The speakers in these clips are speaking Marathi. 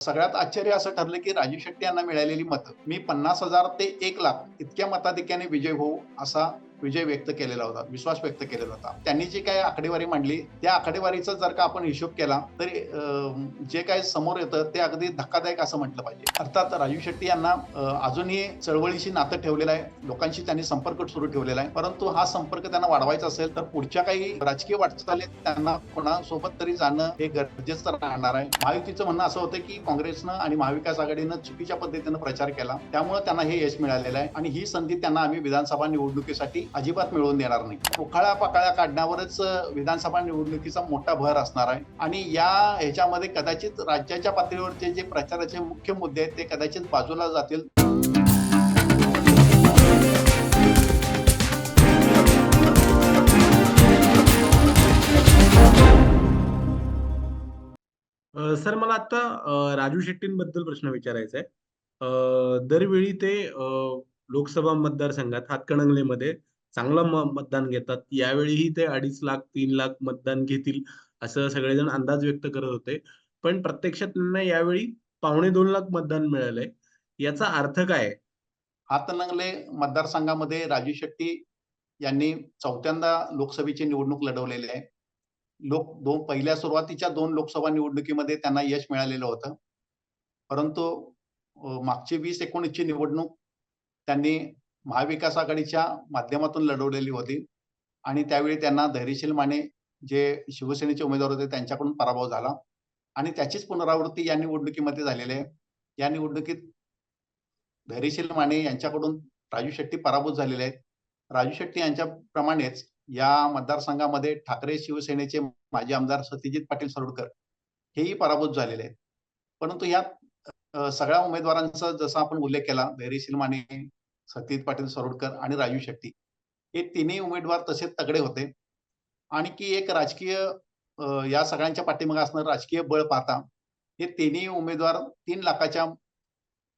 सगळ्यात आश्चर्य असं ठरलं की राजू शेट्टी यांना मिळालेली मतं. मी पन्नास हजार ते एक लाख इतक्या मताधिक्याने विजय होऊ असा विजय व्यक्त केलेला होता विश्वास व्यक्त केलेला होता. त्यांनी जी काही आकडेवारी मांडली त्या आकडेवारीचा जर का आपण हिशोब केला तरी जे काही समोर येतं ते अगदी धक्कादायक असं म्हटलं पाहिजे. अर्थात राजू शेट्टी यांना अजूनही चळवळीशी नातं ठेवलेलं आहे. लोकांशी त्यांनी संपर्क सुरू ठेवलेला आहे. परंतु हा संपर्क त्यांना वाढवायचा असेल तर पुढच्या काही राजकीय वाटचालीत त्यांना कोणासोबत तरी जाणं हे गरजेचं राहणार आहे. महायुतीचं म्हणणं असं होतं की काँग्रेसनं आणि महाविकास आघाडीनं चुकीच्या पद्धतीनं प्रचार केला. त्यामुळे त्यांना हे यश मिळालेलं आहे. आणि ही संधी त्यांना आम्ही विधानसभा निवडणुकीसाठी अजिबात मिळवून देणार नाही. उखाळ्या पकाळ्या काढण्यावरच विधानसभा निवडणुकीचा मोठा भर असणार आहे. आणि या ह्याच्यामध्ये कदाचित राज्याच्या पातळीवरचे जे प्रचाराचे मुख्य मुद्दे आहेत ते कदाचित बाजूला जातील. सर मला आता राजू शेट्टींबद्दल प्रश्न विचारायचा आहे. दरवेळी ते लोकसभा मतदारसंघात हातकणंगलेमध्ये चांगलं म- मतदान घेतात. यावेळीही ते अडीच लाख तीन लाख मतदान घेतील असं सगळेजण अंदाज व्यक्त करत होते. पण प्रत्यक्षात त्यांना यावेळी पावणे दोन लाख मतदान मिळालंय. याचा अर्थ काय हातनंगले मतदारसंघामध्ये राजू शेट्टी यांनी चौथ्यांदा लोकसभेची निवडणूक लढवलेली आहे. लोक दोन पहिल्या सुरुवातीच्या दोन लोकसभा निवडणुकीमध्ये त्यांना यश मिळालेलं होतं. परंतु मागची वीस एकोणीसची निवडणूक त्यांनी महाविकास आघाडीच्या माध्यमातून लढवलेली होती. आणि त्यावेळी त्यांना धैर्यशील माने जे शिवसेनेचे उमेदवार होते त्यांच्याकडून पराभव झाला. आणि त्याचीच पुनरावृत्ती या निवडणुकीमध्ये झालेली आहे. या निवडणुकीत धैर्यशील माने यांच्याकडून राजू शेट्टी पराभूत झालेले आहेत. राजू शेट्टी यांच्याप्रमाणेच या मतदारसंघामध्ये ठाकरे शिवसेनेचे माजी आमदार सत्यजित पाटील सरोडकर हेही पराभूत झालेले आहेत. परंतु या सगळ्या उमेदवारांचा जसा आपण उल्लेख केला धैर्यशील माने सत्यजित पाटील सरोडकर आणि राजू शेट्टी. हे तिन्ही उमेदवार तसे तगडे होते. आणि की एक राजकीय या सगळ्यांच्या पाठीमागे असणारं राजकीय बळ पाहता हे तिन्ही उमेदवार तीन लाखाच्या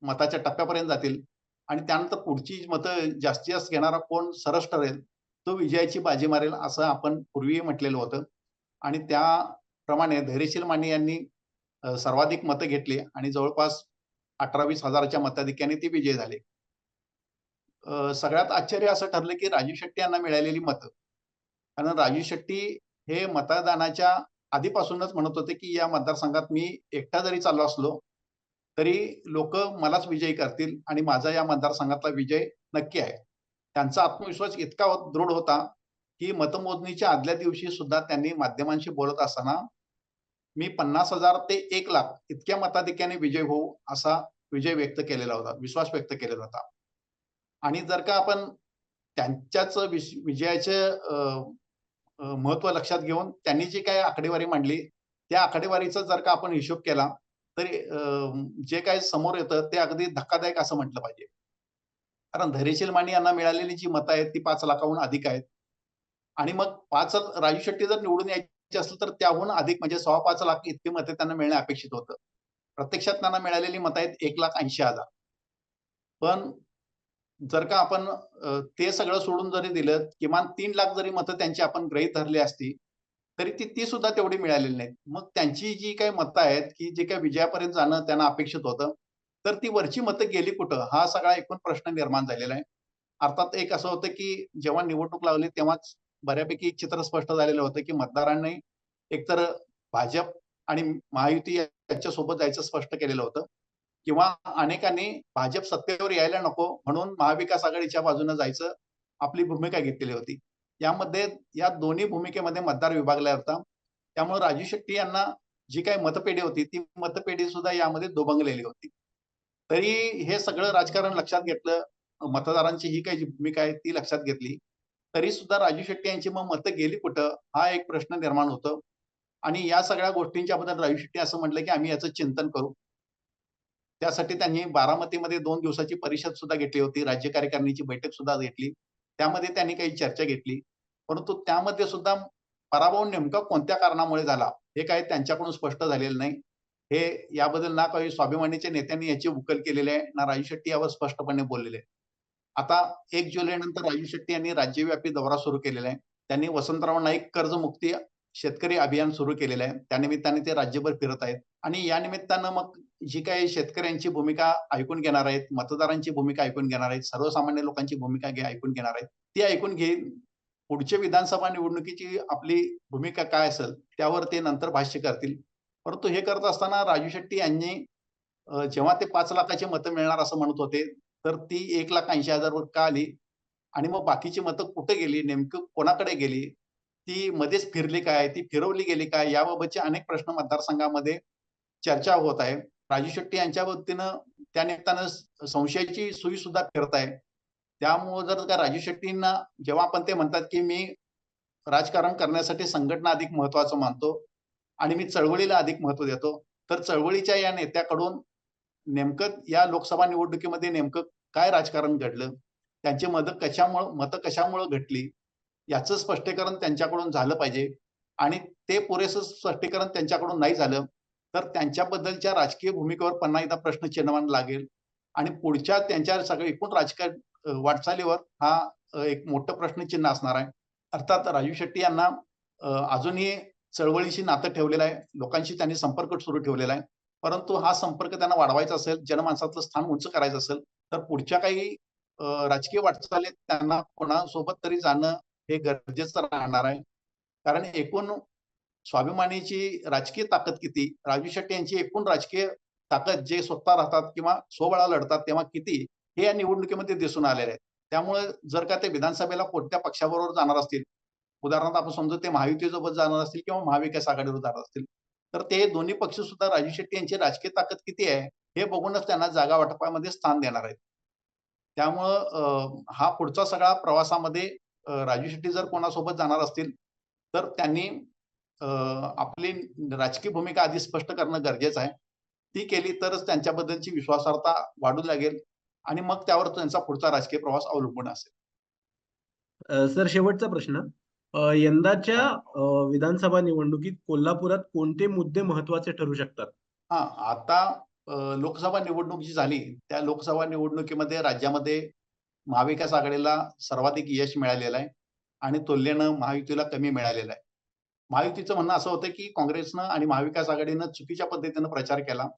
मताच्या टप्प्यापर्यंत जातील. आणि त्यानंतर पुढची मतं जास्तीत जास्त घेणारा कोण सरस ठरेल तो विजयाची बाजी मारेल असं आपण पूर्वी म्हटलेलं होतं. आणि त्याप्रमाणे धैर्यशील माने यांनी सर्वाधिक मतं घेतली आणि जवळपास अठरा वीस हजाराच्या मताधिक्याने ते विजय झाले. सगळ्यात आश्चर्य असं ठरलं की राजू शेट्टी यांना मिळालेली मतं. कारण राजू शेट्टी हे मतदानाच्या आधीपासूनच म्हणत होते की या मतदारसंघात मी एकटा जरी चाललो असलो तरी लोक मलाच विजयी करतील आणि माझा या मतदारसंघातला विजय नक्की आहे. त्यांचा आत्मविश्वास इतका दृढ होता की मतमोजणीच्या आदल्या दिवशी सुद्धा त्यांनी माध्यमांशी बोलत असताना मी पन्नास हजार ते एक लाख इतक्या मताधिक्याने विजय होऊ असा विजय व्यक्त केलेला होता विश्वास व्यक्त केलेला होता. आणि जर का आपण त्यांच्याच विजयाचे महत्त्व लक्षात घेऊन त्यांनी जी काही आकडेवारी मांडली त्या आकडेवारीचा जर का आपण हिशोब केला तरी जे काय समोर येतं ते अगदी धक्कादायक असं म्हटलं पाहिजे. कारण धैर्यशील माने यांना मिळालेली जी मतं आहेत ती पाच लाखाहून अधिक आहेत. आणि मग पाच राजू शेट्टी जर निवडून यायची असेल तर त्याहून अधिक म्हणजे सव्वा पाच लाख इतकी मते त्यांना मिळणे अपेक्षित होतं. प्रत्यक्षात त्यांना मिळालेली मतं आहेत एक लाख ऐंशी हजार. पण जर का आपण ते सगळं सोडून जरी दिलं किमान तीन लाख जरी मतं त्यांची आपण ग्रहित धरली असती तरी ती ती सुद्धा तेवढी मिळालेली नाहीत. मग त्यांची जी काही मतं आहेत की जे काही विजयापर्यंत जाणं त्यांना अपेक्षित होतं तर ती वरची मतं गेली कुठं? हा सगळा एकूण प्रश्न निर्माण झालेला आहे. अर्थात एक असं होतं की जेव्हा निवडणूक लावली तेव्हाच बऱ्यापैकी चित्र स्पष्ट झालेलं होतं की मतदारांनी एकतर भाजप आणि महायुती यांच्यासोबत जायचं स्पष्ट केलेलं होतं. किंवा अनेकांनी भाजप सत्तेवर यायला नको म्हणून महाविकास आघाडीच्या बाजूने जायचं आपली भूमिका घेतलेली होती. यामध्ये या दोन्ही भूमिकेमध्ये मतदार विभागला होता. त्यामुळे राजू शेट्टी यांना जी काही मतपेढी होती ती मतपेढी सुद्धा यामध्ये दुभंगलेली होती. तरी हे सगळं राजकारण लक्षात घेतलं. मतदारांची ही काही भूमिका आहे ती लक्षात घेतली. तरी सुद्धा राजू शेट्टी यांची मग मतं गेली कुठं हा एक प्रश्न निर्माण होतो. आणि या सगळ्या गोष्टींच्या बद्दल राजू शेट्टी असं म्हटलं की आम्ही याचं चिंतन करू. त्यासाठी त्यांनी बारामतीमध्ये दोन दिवसाची परिषद सुद्धा घेतली होती. राज्य कार्यकारिणीची बैठक सुद्धा घेतली. त्यामध्ये त्यांनी काही चर्चा घेतली. परंतु त्यामध्ये सुद्धा पराभव नेमका कोणत्या कारणामुळे झाला हे काही त्यांच्याकडून स्पष्ट झालेलं नाही. हे याबद्दल ना काही स्वाभिमानीच्या नेत्यांनी याची उकल केलेली आहे ना राजू शेट्टी यावर स्पष्टपणे बोललेले आता एक जुलै नंतर राजू शेट्टी यांनी राज्यव्यापी दौरा सुरू केलेला आहे. त्यांनी वसंतराव नाईक कर्जमुक्ती शेतकरी अभियान सुरू केलेलं आहे. त्यानिमित्ताने ते राज्यभर फिरत आहेत. आणि या निमित्तानं मग जी काही शेतकऱ्यांची भूमिका ऐकून घेणार आहेत, मतदारांची भूमिका ऐकून घेणार आहेत, सर्वसामान्य लोकांची भूमिका ऐकून घेणार आहेत. ती ऐकून घेईन. पुढच्या विधानसभा निवडणुकीची आपली भूमिका काय असेल, त्यावर ते नंतर भाष्य करतील. परंतु हे करत असताना राजू शेट्टी यांनी जेव्हा ते पाच लाखाची मतं मिळणार असं म्हणत होते, तर ती एक लाख ऐंशी हजारवर का आली? आणि मग बाकीची मतं कुठे गेली? नेमकं कोणाकडे गेली? ती मध्येच फिरली काय? ती फिरवली गेली काय? याबाबतचे अनेक प्रश्न मतदारसंघामध्ये चर्चा होत आहे. राजू शेट्टी यांच्या वतीनं त्या निमित्तानं संशयाची सुई सुद्धा फिरत आहे. त्यामुळं जर का राजू शेट्टींना जेव्हा आपण ते म्हणतात, की मी राजकारण करण्यासाठी संघटना अधिक महत्वाचं मानतो आणि मी चळवळीला अधिक महत्त्व देतो. तर चळवळीच्या या नेत्याकडून नेमकं या लोकसभा निवडणुकीमध्ये नेमकं काय राजकारण घडलं? त्यांची मदत कशामुळं मतं कशामुळं घटली? याचं स्पष्टीकरण त्यांच्याकडून झालं पाहिजे आणि ते पुरेसं स्पष्टीकरण त्यांच्याकडून नाही झालं, तर त्यांच्याबद्दलच्या राजकीय भूमिकेवर पुन्हा एकदा प्रश्न चिन्हमान लागेल आणि पुढच्या त्यांच्या सगळ्या एकूण राजकीय वाटचालीवर हा एक मोठं प्रश्नचिन्ह असणार आहे. अर्थात राजू शेट्टी यांना अजूनही चळवळीशी नातं ठेवलेलं आहे. लोकांशी त्यांनी संपर्क सुरू ठेवलेला आहे. परंतु हा संपर्क त्यांना वाढवायचा असेल, जनमानसातलं स्थान उंच करायचं असेल, तर पुढच्या काही राजकीय वाटचालीत त्यांना कोणासोबत तरी जाणं हे गरजेचं राहणार आहे. कारण एकूण स्वाभिमानीची राजकीय ताकद किती, राजू शेट्टी यांची एकूण राजकीय ताकद जे स्वतः राहतात किंवा स्वबळा लढतात तेव्हा किती, हे या निवडणुकीमध्ये दिसून आलेले आहे. त्यामुळे जर का ते विधानसभेला कोणत्या पक्षाबरोबर जाणार असतील, उदाहरणार्थ आपण समजू ते महायुतीसोबत जाणार असतील किंवा महाविकास आघाडीवर जाणार असतील, तर ते दोन्ही पक्ष सुद्धा राजू शेट्टी यांची राजकीय ताकद किती आहे, हे बघूनच त्यांना जागा वाटपामध्ये स्थान देणार आहेत. त्यामुळं हा पुढचा सगळा प्रवासामध्ये राजू शेट्टी जर कोणासोबत जाणार असतील, तर त्यांनी आपली राजकीय भूमिका आधी स्पष्ट करणं गरजेचं आहे. ती केली तरच त्यांच्याबद्दलची विश्वासार्हता वाढू लागेल आणि मग त्यावर त्यांचा पुढचा राजकीय प्रवास अवलंबून असेल. सर शेवटचा प्रश्न. यंदाच्या विधानसभा निवडणुकीत कोल्हापुरात कोणते मुद्दे महत्त्वाचे ठरू शकतात? हां, आता लोकसभा निवडणूक जी झाली, त्या लोकसभा निवडणुकीमध्ये राज्यामध्ये महाविकास आघाडीला सर्वाधिक यश मिळालेलं आहे आणि तुलनेनं महायुतीला कमी मिळालेलं आहे. महायुतीचं म्हणणं असं होतं, की काँग्रेसनं आणि महाविकास आघाडीनं चुकीच्या पद्धतीनं प्रचार केला.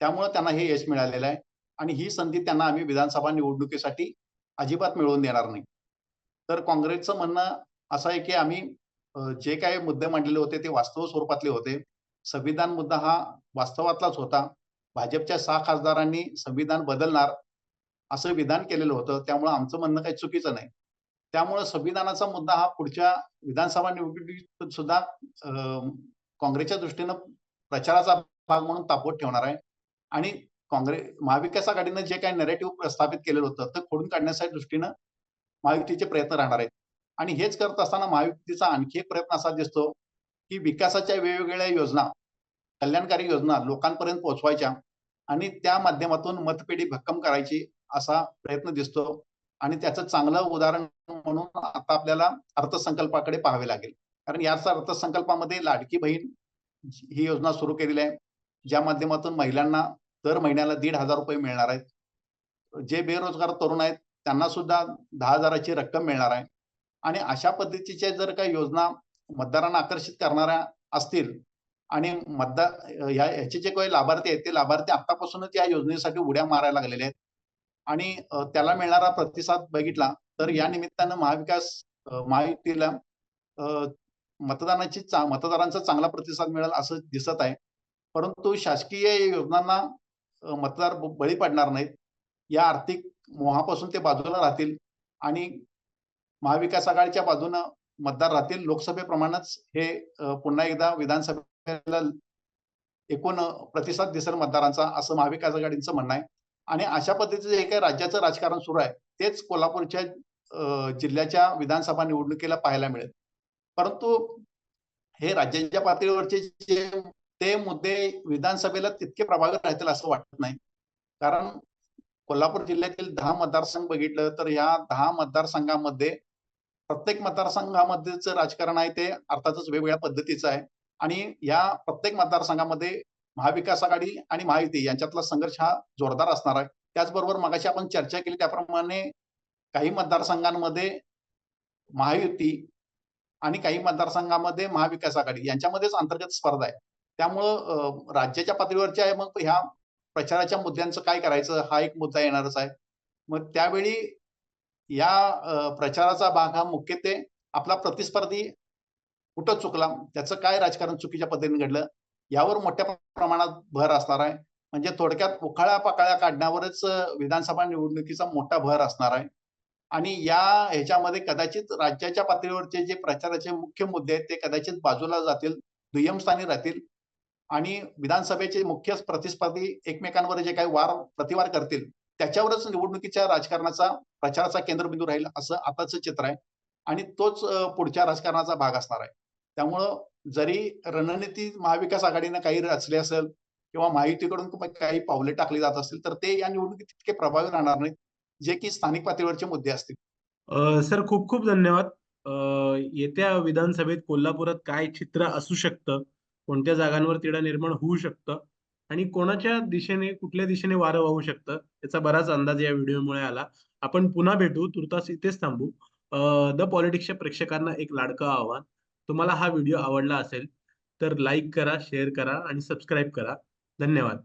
त्यामुळे त्यांना हे यश मिळालेलं आहे आणि ही संधी त्यांना आम्ही विधानसभा निवडणुकीसाठी अजिबात मिळवून देणार नाही. तर काँग्रेसचं म्हणणं असं आहे, की आम्ही जे काही मुद्दे मांडलेले होते ते वास्तव स्वरूपातले होते. संविधान मुद्दा हा वास्तवातलाच होता. भाजपच्या सहा खासदारांनी संविधान बदलणार असं विधान केलेलं होतं. त्यामुळे आमचं म्हणणं काही चुकीचं नाही. त्यामुळे संविधानाचा मुद्दा हा पुढच्या विधानसभा निवडणुकीत सुद्धा काँग्रेसच्या दृष्टीनं प्रचाराचा भाग म्हणून तापवत ठेवणार आहे. आणि काँग्रेस महाविकास आघाडीनं जे काही नेरेटिव्ह प्रस्थापित केलेलं होतं, ते खोडून काढण्याच्या दृष्टीनं महायुतीचे प्रयत्न राहणार आहेत. आणि हेच करत असताना महायुतीचा आणखी एक प्रयत्न असा दिसतो, की विकासाच्या वेगवेगळ्या योजना, कल्याणकारी योजना लोकांपर्यंत पोहोचवायच्या आणि त्या माध्यमातून मतपेढी भक्कम करायची असा प्रयत्न दिसतो. आणि त्याचं चांगलं उदाहरण म्हणून आता आपल्याला अर्थसंकल्पाकडे पाहावे लागेल. कारण याच अर्थसंकल्पामध्ये लाडकी बहीण ही योजना सुरू केलेली आहे. ज्या माध्यमातून महिलांना दर महिन्याला ₹1,500 मिळणार आहेत. जे बेरोजगार तरुण आहेत त्यांना सुद्धा दहा हजाराची रक्कम मिळणार आहे आणि अशा पद्धतीच्या जर काही योजना मतदारांना आकर्षित करणाऱ्या असतील आणि मतदार ह्या ह्याचे जे काही लाभार्थी आहेत, ते लाभार्थी आतापासूनच या योजनेसाठी उड्या मारायला लागलेले आहेत आणि त्याला मिळणारा प्रतिसाद बघितला तर या निमित्तानं महाविकास महायुतीला मतदानाची चा मतदारांचा चांगला प्रतिसाद मिळेल असं दिसत आहे. परंतु शासकीय योजनांना मतदार बळी पडणार नाहीत. या आर्थिक मोहापासून ते बाजूला राहतील आणि महाविकास आघाडीच्या बाजूनं मतदार राहतील. लोकसभेप्रमाणेच हे पुन्हा एकदा विधानसभेला एकूण प्रतिसाद दिसेल मतदारांचा असं महाविकास आघाडीचं म्हणणं आहे आणि अशा पद्धतीचं जे काही राज्याचं राजकारण सुरू आहे, तेच कोल्हापूरच्या जिल्ह्याच्या विधानसभा निवडणुकीला पाहायला मिळेल. परंतु हे राज्याच्या पातळीवरचे जे ते मुद्दे विधानसभेला तितके प्रभावी राहतील असं वाटत नाही. कारण कोल्हापूर जिल्ह्यातील दहा मतदारसंघ बघितलं तर या दहा मतदारसंघामध्ये प्रत्येक मतदारसंघामध्येच राजकारण आहे ते अर्थातच वेगवेगळ्या पद्धतीचं आहे आणि या प्रत्येक मतदारसंघामध्ये महाविकास आघाडी आणि महायुती यांच्यातला संघर्ष हा जोरदार असणार आहे. त्याचबरोबर मगाशी आपण चर्चा केली त्याप्रमाणे काही मतदारसंघांमध्ये महायुती आणि काही मतदारसंघामध्ये महाविकास आघाडी यांच्यामध्येच अंतर्गत स्पर्धा आहे. त्यामुळं राज्याच्या पातळीवरच्या मग ह्या प्रचाराच्या मुद्द्यांचं काय करायचं हा एक मुद्दा येणारच आहे मग त्यावेळी या प्रचाराचा भाग हा मुख्यत्वे आपला प्रतिस्पर्धी कुठं चुकला त्याचं काय राजकारण चुकीच्या पद्धतीने घडलं यावर मोठ्या प्रमाणात भर असणार आहे. म्हणजे थोडक्यात उखाळ्या पाकाळ्या काढण्यावरच विधानसभा निवडणुकीचा मोठा भर असणार आहे. आणि या ह्याच्यामध्ये कदाचित राज्याच्या पातळीवरचे जे प्रचाराचे मुख्य मुद्दे आहेत ते कदाचित बाजूला जातील दुय्यम स्थानी राहतील. आणि विधानसभेचे मुख्य प्रतिस्पर्धी एकमेकांवर जे काही वार प्रतिवार करतील त्याच्यावरच निवडणुकीच्या राजकारणाचा प्रचाराचा केंद्रबिंदू राहील असं आताचं चित्र आहे. आणि तोच पुढच्या राजकारणाचा भाग असणार आहे. त्यामुळं जरी रणनीती महाविकास आघाडीनं काही रचली असेल किंवा महायुतीकडून काही पावले टाकली जात असतील तर ते या निवडणुकीत तितके प्रभावी राहणार नाहीत जे की स्थानिक पातळीवरचे मुद्दे असतील. सर खूप खूप धन्यवाद. येत्या विधानसभेत कोल्हापुरात काय चित्र असू शकतं कोणत्या जागांवर तिढा निर्माण होऊ शकतं आणि कोणाच्या दिशेने कुठल्या दिशेने वारं वाहू शकतं याचा बराच अंदाज या व्हिडिओमुळे आला. आपण पुन्हा भेटू तुर्तास इथेच थांबू. द पॉलिटिक्सच्या प्रेक्षकांना एक लाडकं आव्हान. तुम्हाला हा व्हिडिओ आवडला असेल तर लाईक करा शेअर करा आणि सबस्क्राईब करा. धन्यवाद.